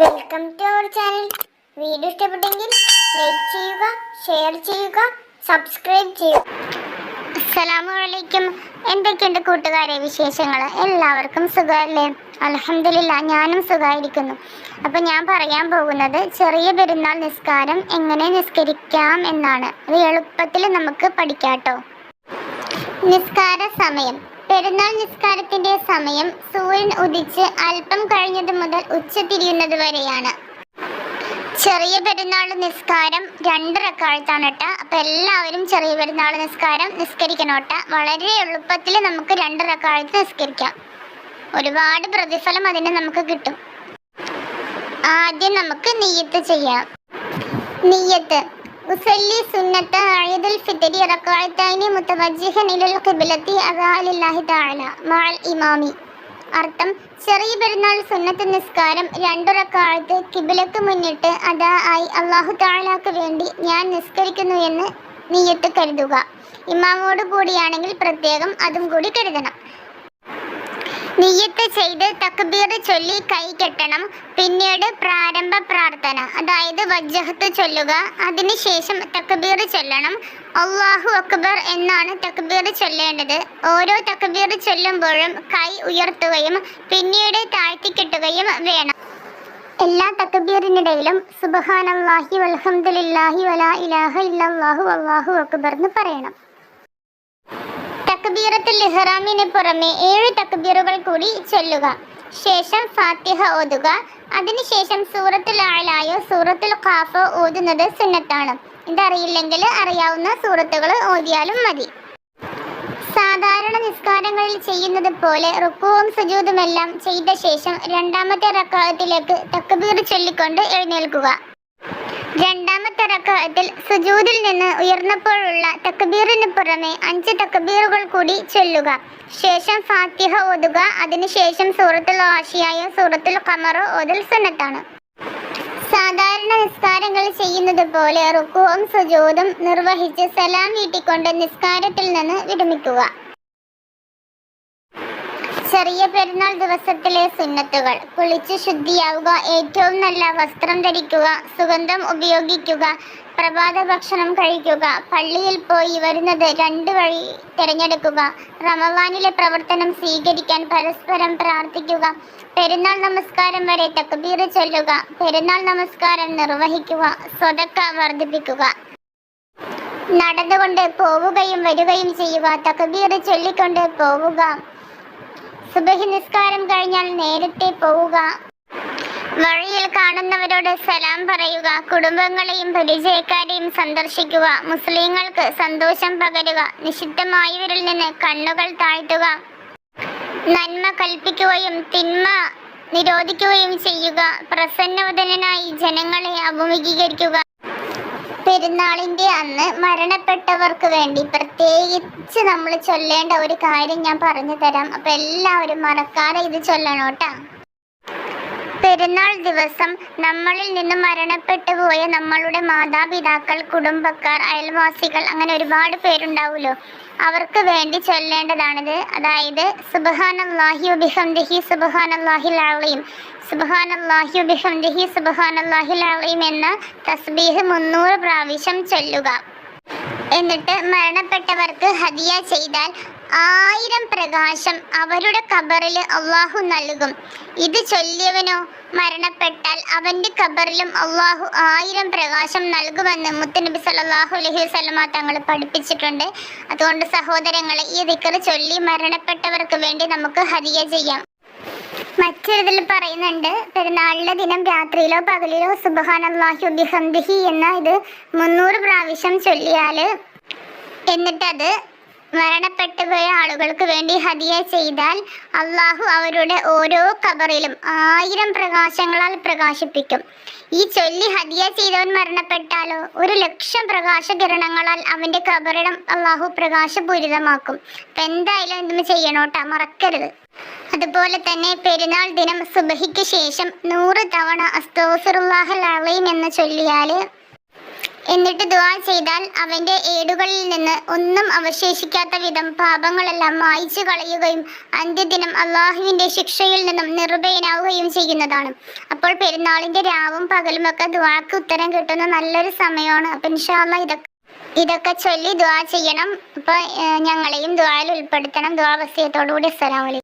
Welcome to our channel video ഇഷ്ടപ്പെട്ടെങ്കിൽ like ചെയ്യുക share ചെയ്യുക സബ്സ്ക്രൈബ് ചെയ്യുക. അസ്സലാമു അലൈക്കും. എന്തൊക്കെയുണ്ട് കൂട്ടുകാരെ വിശേഷങ്ങൾ എല്ലാവർക്കും സുഖമല്ലേ? അലഹമില്ല ഞാനും സുഖമായിരിക്കുന്നു. അപ്പം ഞാൻ പറയാൻ പോകുന്നത് ചെറിയ പെരുന്നാൾ നിസ്കാരം എങ്ങനെ നിസ്കരിക്കാം എന്നാണ്. അത് എളുപ്പത്തിൽ നമുക്ക് പഠിക്കാട്ടോ. നിസ്കാര സമയം. പെരുന്നാൾ നിസ്കാരത്തിന്റെ സമയം സൂര്യൻ ഉദിച്ച് അല്പം കഴിഞ്ഞത് മുതൽ ഉച്ച തിരിയുന്നത് വരെയാണ്. ചെറിയ പെരുന്നാൾ നിസ്കാരം രണ്ട് റക്കാഴത്താണ് കേട്ടോ അപ്പൊ എല്ലാവരും ചെറിയ പെരുന്നാൾ നിസ്കാരം നിസ്കരിക്കണം കേട്ടോ വളരെ എളുപ്പത്തിൽ നമുക്ക് രണ്ട് റക്കാഴത്ത് നിസ്കരിക്കാം. ഒരുപാട് പ്രതിഫലം അതിന് നമുക്ക് കിട്ടും. ആദ്യം നമുക്ക് നീയത്ത് ചെയ്യാം. ഉസല്ലി സുന്നത്ത് ഈദുൽ ഫിത്രി റക്അത്തൈനി മുതവജ്ജിഹൻ ഇലൽ ഖിബ്ലത്തി അദാലില്ലാഹി തആല. മഅൽ ഇമാമി. അർത്ഥം ചെറിയ പെരുന്നാൾ സുന്നത്ത് നിസ്കാരം രണ്ടു റക്കാഴത്ത് കിബിലക്ക് മുന്നിട്ട് അതാ ആയി അള്ളാഹു താഴാക്ക് വേണ്ടി ഞാൻ നിസ്കരിക്കുന്നു എന്ന് നീയത്ത് കരുതുക. ഇമാമോട് കൂടിയാണെങ്കിൽ പ്രത്യേകം അതും കൂടി കരുതണം. നിയ്യത്ത് ചെയ്ത് തക്ബീർ ചൊല്ലി കൈ കെട്ടണം. പിന്നീട് പ്രാരംഭ പ്രാർത്ഥന. അതായത് വജ്ജഹത്ത് ചൊല്ലുക. അതിനുശേഷം തക്ബീർ ചൊല്ലണം. അള്ളാഹു അക്ബർ എന്നാണ് തക്ബീർ ചൊല്ലേണ്ടത്. ഓരോ തക്ബീർ ചൊല്ലുമ്പോഴും കൈ ഉയർത്തുകയും പിന്നീട് താഴ്ത്തിക്കെട്ടുകയും വേണം. എല്ലാ തക്ബീറിനിടയിലും സുബ്ഹാനല്ലാഹി വൽഹംദുലില്ലാഹി വലാ ഇലാഹ ഇല്ലല്ലാഹു അള്ളാഹു അക്ബർ എന്ന് പറയണം. തക്ബീറത്തുൽ ഇഹ്റാമിന് പുറമെ ഏഴ് തക്ബീറുകൾ കൂടി ചൊല്ലുക. ശേഷം ഫാത്തിഹ ഓതുക. അതിനുശേഷം സൂറത്തുൽ ആലായോ സൂറത്തുൽ ഖാഫോ ഓതുന്നത് സുന്നത്താണ്. ഇതറിയില്ലെങ്കിൽ അറിയാവുന്ന സൂറത്തുകൾ ഓതിയാലും മതി. സാധാരണ നിസ്കാരങ്ങളിൽ ചെയ്യുന്നത് പോലെ റുക്കുവും സുജൂതുമെല്ലാം ചെയ്ത ശേഷം രണ്ടാമത്തെ റക്അത്തിലേക്ക് തക്ബീർ ചൊല്ലിക്കൊണ്ട് എഴുന്നേൽക്കുക. രണ്ടാമത്തെ റക്കായത്തിൽ സുജൂദിൽ നിന്ന് ഉയർന്നപ്പോഴുള്ള തക്ബീറിന് പുറമെ അഞ്ച് തക്ബീറുകൾ കൂടി ചൊല്ലുക. ശേഷം ഫാത്തിഹ ഓതുക. അതിനുശേഷം സൂറത്തുൽ ആഷിയായോ സൂറത്തുൽ ഖമറോ ഓതൽ സുന്നത്താണ്. സാധാരണ നിസ്കാരങ്ങൾ ചെയ്യുന്നത് പോലെ റുക്കുവും സുജൂദും നിർവഹിച്ച് സലാം വീട്ടിക്കൊണ്ട് നിസ്കാരത്തിൽ നിന്ന് വിരമിക്കുക. ചെറിയ പെരുന്നാൾ ദിവസത്തിലെ സുന്നത്തുകൾ. കുളിച്ച് ശുദ്ധിയാവുക ഏറ്റവും നല്ല വസ്ത്രം ധരിക്കുക സുഗന്ധം ഉപയോഗിക്കുക പ്രഭാത ഭക്ഷണം കഴിക്കുക പള്ളിയിൽ പോയി വരുന്നത് രണ്ട് വഴി തിരഞ്ഞെടുക്കുക റമവാനിലെ പ്രവർത്തനം സ്വീകരിക്കാൻ പരസ്പരം പ്രാർത്ഥിക്കുക പെരുന്നാൾ നമസ്കാരം വരെ തക്ബീർ ചൊല്ലുക പെരുന്നാൾ നമസ്കാരം നിർവഹിക്കുക സ്വതക്ക വർദ്ധിപ്പിക്കുക. നടന്നുകൊണ്ട് പോവുകയും വരികയും ചെയ്യുക തക്ബീർ ചൊല്ലിക്കൊണ്ട് പോവുക. സുബഹി നിസ്കാരം കഴിഞ്ഞാൽ നേരത്തെ പോവുക. വഴിയിൽ കാണുന്നവരോട് സലാം പറയുക. കുടുംബങ്ങളെയും പരിചയക്കാരെയും സന്ദർശിക്കുക. മുസ്ലിങ്ങൾക്ക് സന്തോഷം പകരുക. നിഷിദ്ധമായവരിൽ നിന്ന് കണ്ണുകൾ താഴ്ത്തുക. നന്മ കൽപ്പിക്കുകയും തിന്മ നിരോധിക്കുകയും ചെയ്യുക. പ്രസന്നവദനായി ജനങ്ങളെ അഭിമുഖീകരിക്കുക. പെരുന്നാളിന്റെ അന്ന് മരണപ്പെട്ടവർക്ക് വേണ്ടി പ്രത്യേകിച്ച് നമ്മൾ ചൊല്ലേണ്ട ഒരു കാര്യം ഞാൻ പറഞ്ഞു തരാം. അപ്പം എല്ലാവരും മറക്കാതെ ഇത് ചൊല്ലണം കേട്ടാ. പെരുന്നാൾ ദിവസം നമ്മളിൽ നിന്ന് മരണപ്പെട്ടു പോയ നമ്മളുടെ മാതാപിതാക്കൾ കുടുംബക്കാർ അയൽവാസികൾ അങ്ങനെ ഒരുപാട് പേരുണ്ടാവുമല്ലോ അവർക്ക് വേണ്ടി ചൊല്ലേണ്ടതാണിത്. അതായത് സുബ്ഹാനല്ലാഹി വബിഹംദിഹി സുബ്ഹാനല്ലാഹിൽ അളീം. സുബ്ഹാനല്ലാഹി വബിഹംദിഹി സുബ്ഹാനല്ലാഹിൽ ലാളിയും എന്ന തസ്ബീഹ് മുന്നൂറ് പ്രാവശ്യം ചൊല്ലുക. എന്നിട്ട് മരണപ്പെട്ടവർക്ക് ഹദിയ ചെയ്താൽ ആയിരം പ്രകാശം അവരുടെ കബറിൽ അള്ളാഹു നൽകും. ഇത് ചൊല്ലിയവനോ മരണപ്പെട്ടാൽ അവന്റെ കബറിലും അള്ളാഹു ആയിരം പ്രകാശം നൽകുമെന്ന് മുത്തനബി സല്ലല്ലാഹു അലഹി വസല്ലമ തങ്ങൾ പഠിപ്പിച്ചിട്ടുണ്ട്. അതുകൊണ്ട് സഹോദരങ്ങളെ ഈ ദിക്കർ ചൊല്ലി മരണപ്പെട്ടവർക്ക് വേണ്ടി നമുക്ക് ഹരിയ ചെയ്യാം. മറ്റൊരിതിൽ പറയുന്നുണ്ട് പെരുന്നാളിലെ ദിനം രാത്രിയിലോ പകലിലോ സുബഹാനല്ലാഹു ബിഹംദിഹി എന്ന ഇത് മുന്നൂറ് പ്രാവശ്യം ചൊല്ലിയാൽ എന്നിട്ടത് മരണപ്പെട്ടു പോയ ആളുകൾക്ക് വേണ്ടി ഹദിയ ചെയ്താൽ അള്ളാഹു അവരുടെ ഓരോ കബറിലും ആയിരം പ്രകാശങ്ങളാൽ പ്രകാശിപ്പിക്കും. ഈ ചൊല്ലി ഹദിയ ചെയ്തവൻ മരണപ്പെട്ടാലോ? ഒരു ലക്ഷം പ്രകാശകിരണങ്ങളാൽ അവന്റെ കബറിടം അള്ളാഹു പ്രകാശപൂരിതമാക്കും. അപ്പം എന്തായാലും എന്തും ചെയ്യണോട്ടാ മറക്കരുത്. അതുപോലെ തന്നെ പെരുന്നാൾ ദിനം സുബഹിക്ക് ശേഷം നൂറ് തവണ അസ്തോഫിറുല്ലാഹൽ അലീം എന്ന് ചൊല്ലിയാൽ എന്നിട്ട് ദുആ ചെയ്താൽ അവന്റെ ഏടുകളിൽ നിന്ന് ഒന്നും അവശേഷിക്കാത്ത വിധം പാപങ്ങളെല്ലാം മായിച്ചു കളയുകയും അന്ത്യദിനം അള്ളാഹുവിന്റെ ശിക്ഷയിൽ നിന്നും നിർഭയനാവുകയും ചെയ്യുന്നതാണ്. അപ്പോൾ പെരുന്നാളിന്റെ രാവും പകലും ഒക്കെ ദുആക്ക് ഉത്തരം കിട്ടുന്ന നല്ലൊരു സമയമാണ്. അപ്പം ഇൻഷാല്ല ഇതൊക്കെ ഇതൊക്കെ ചൊല്ലി ദുആ ചെയ്യണം. അപ്പോൾ ഞങ്ങളെയും ദുആയിൽ ഉൾപ്പെടുത്തണം. ദുവാ വസ്യത്തോടു അസ്സലാമു അലൈക്കും.